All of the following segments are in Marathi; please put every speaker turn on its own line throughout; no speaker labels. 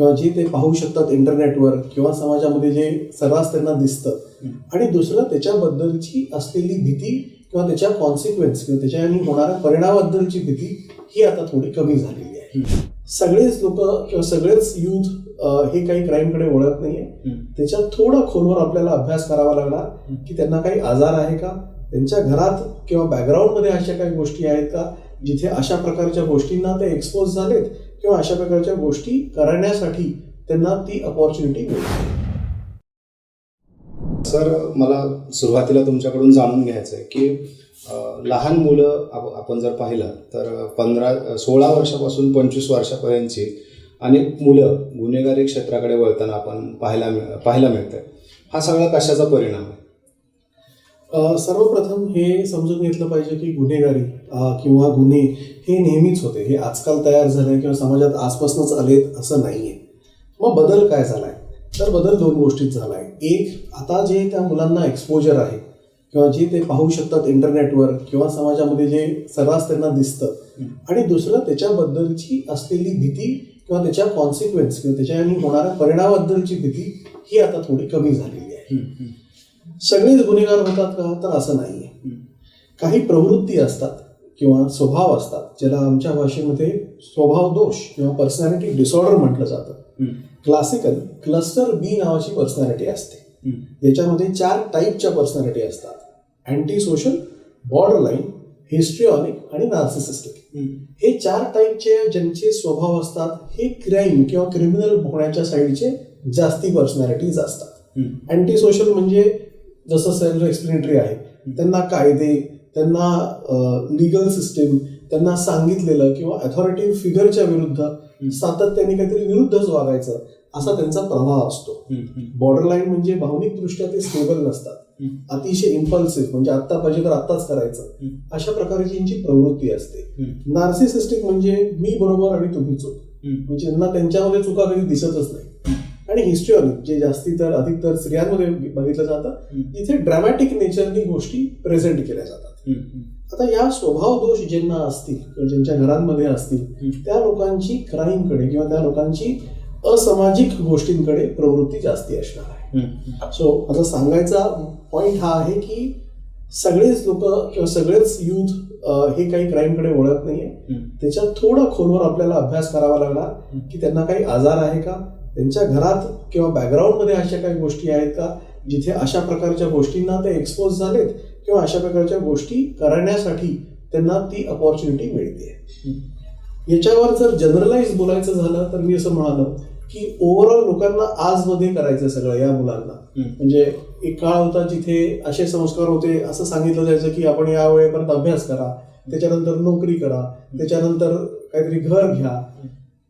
किंवा जे ते पाहू शकतात इंटरनेटवर किंवा समाजामध्ये जे सर्रास त्यांना दिसतं. आणि दुसरं त्याच्याबद्दलची असलेली भीती किंवा त्याच्या कॉन्सिक्वेन्स किंवा त्याच्याने होणाऱ्या परिणामाबद्दलची भीती ही आता थोडी कमी झालेली आहे. सगळेच लोक किंवा सगळेच युथ हे काही क्राईमकडे वळत नाहीये. त्याच्यात थोडा खोलवर आपल्याला अभ्यास करावा लागणार की त्यांना काही आजार आहे का? त्यांच्या घरात किंवा बॅकग्राऊंडमध्ये अशा काही गोष्टी आहेत का? जिथे अशा प्रकारच्या गोष्टींना ते एक्सपोज झालेत. किंवा अशा प्रकारच्या गोष्टी करण्यासाठी त्यांना ती अपॉर्च्युनिटी मिळते.
सर मला सुरुवातीला तुमच्याकडून जाणून घ्यायचं आहे की लहान मुलं आप- आपण जर पाहिलं तर पंधरा सोळा वर्षापासून पंचवीस वर्षापर्यंतची अनेक मुलं गुन्हेगारी क्षेत्राकडे वळताना आपण पाहायला मिळ- पाहायला मिळतं हा सगळा कशाचा परिणाम आहे?
सर्वप्रथम हे समजून घेतलं पाहिजे की गुन्हेगारी किंवा गुन्हे हे नेहमीच होते. हे आजकाल तयार झाले किंवा समाजात आजपासूनच आलेत असं नाहीये. मग बदल काय झालाय? तर बदल दोन गोष्टीत झालाय. एक आता जे त्या मुलांना एक्सपोजर आहे किंवा जे ते पाहू शकतात इंटरनेटवर किंवा समाजामध्ये जे सर्रास त्यांना दिसतं. आणि दुसरं त्याच्याबद्दलची असलेली भीती किंवा त्याच्या कॉन्सिक्वेन्स किंवा त्याच्याने होणाऱ्या परिणामाबद्दलची भीती ही आता थोडी कमी झालेली आहे. सगळेच गुन्हेगार होतात का? तर असं नाहीये. काही प्रवृत्ती असतात किंवा स्वभाव असतात ज्याला आमच्या भाषेमध्ये स्वभाव दोष किंवा पर्सनॅलिटी डिसऑर्डर म्हटलं जातं. क्लासिकल क्लस्टर बी नावाची पर्सनॅलिटी असते. याच्यामध्ये चार टाईपच्या पर्सनॅलिटी असतात. Anti social border line histrionic आणि नार्सिसिस्टिक हे चार टाईपचे ज्यांचे स्वभाव असतात हे क्राईम किंवा क्रिमिनल होण्याच्या साईडचे जास्ती पर्सनॅलिटीज असतात. अँटी सोशल म्हणजे जसं सेल्फ एक्सप्लेनेटरी आहे त्यांना कायदे त्यांना लिगल सिस्टीम त्यांना सांगितलेलं किंवा अथॉरिटी फिगरच्या विरुद्ध सातत्याने काहीतरी विरुद्धच वागायचं असा त्यांचा प्रभाव असतो. बॉर्डर लाईन म्हणजे भावनिकदृष्ट्या ते स्टेबल नसतात. अतिशय इम्पल्सिव्ह म्हणजे आत्ता पाहिजे तर आत्ताच करायचं. अशा प्रकारची यांची प्रवृत्ती असते. नार्सिसिस्टिक म्हणजे मी बरोबर आणि तुम्ही चूक. म्हणजे त्यांना त्यांच्यामध्ये चुका कधी दिसतच नाही. आणि हिस्ट्रिऑनिक जे जास्ती तर अधिक तर स्त्रियांमध्ये बघितलं जातं. इथे ड्रॅमॅटिक नेचरनी गोष्टी प्रेझेंट केल्या जातात. आता या स्वभाव दोष ज्यांना असतील किंवा ज्यांच्या घरांमध्ये असतील त्या लोकांची क्राईमकडे किंवा त्या लोकांची असामाजिक गोष्टींकडे प्रवृत्ती जास्ती असणार आहे. सो माझा सांगायचा पॉइंट हा आहे की सगळेच लोक किंवा सगळेच युथ हे काही क्राईमकडे वळत नाहीये. त्याच्यात थोडा खोलवर आपल्याला अभ्यास करावा लागणार की त्यांना काही आजार आहे का? त्यांच्या घरात किंवा बॅकग्राऊंडमध्ये अशा काही गोष्टी आहेत का जिथे अशा प्रकारच्या गोष्टींना ते एक्सपोज झालेत किंवा अशा प्रकारच्या गोष्टी करण्यासाठी त्यांना ती अपॉर्च्युनिटी मिळते? याच्यावर जर जनरलाइज बोलायचं झालं तर मी असं म्हणालो की ओव्हरऑल लोकांना आजमध्ये करायचं सगळं या मुलांना. म्हणजे एक काळ होता जिथे असे संस्कार होते असं सांगितलं जायचं की आपण या वेळेपर्यंत अभ्यास करा त्याच्यानंतर नोकरी करा त्याच्यानंतर काहीतरी घर घ्या.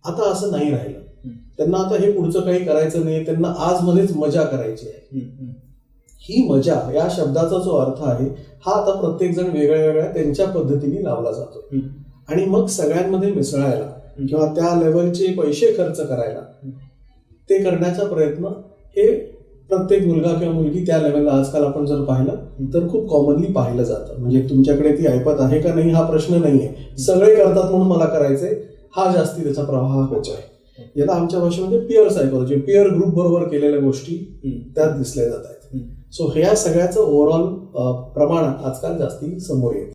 आता असं नाही राहिलं. त्यांना आता हे पुढचं काही करायचं नाही त्यांना आजमध्येच मजा करायची आहे. ही मजा या शब्दाचा जो अर्थ आहे हा आता प्रत्येक जण वेगळ्या वेगळ्या त्यांच्या पद्धतीने लावला जातो आणि मग सगळ्यांमध्ये मिसळायला किंवा त्या लेवलचे पैसे खर्च करायला ते करण्याचा प्रयत्न हे प्रत्येक मुलगा किंवा मुलगी त्या लेवलला आजकाल आपण जर पाहिलं तर खूप कॉमनली पाहिलं जातं. म्हणजे तुमच्याकडे ती ऐपत आहे का नाही हा प्रश्न नाहीये. सगळे करतात म्हणून मला करायचंय हा जास्ती त्याचा प्रवाह होतोय. याला आमच्या भाषेमध्ये पिअर सायकोलॉजी पिअर ग्रुप बरोबर केलेल्या गोष्टी त्यात दिसल्या जात आहेत. सो ह्या सगळ्याचं ओव्हरऑल प्रमाण आजकाल जास्ती समोर येतं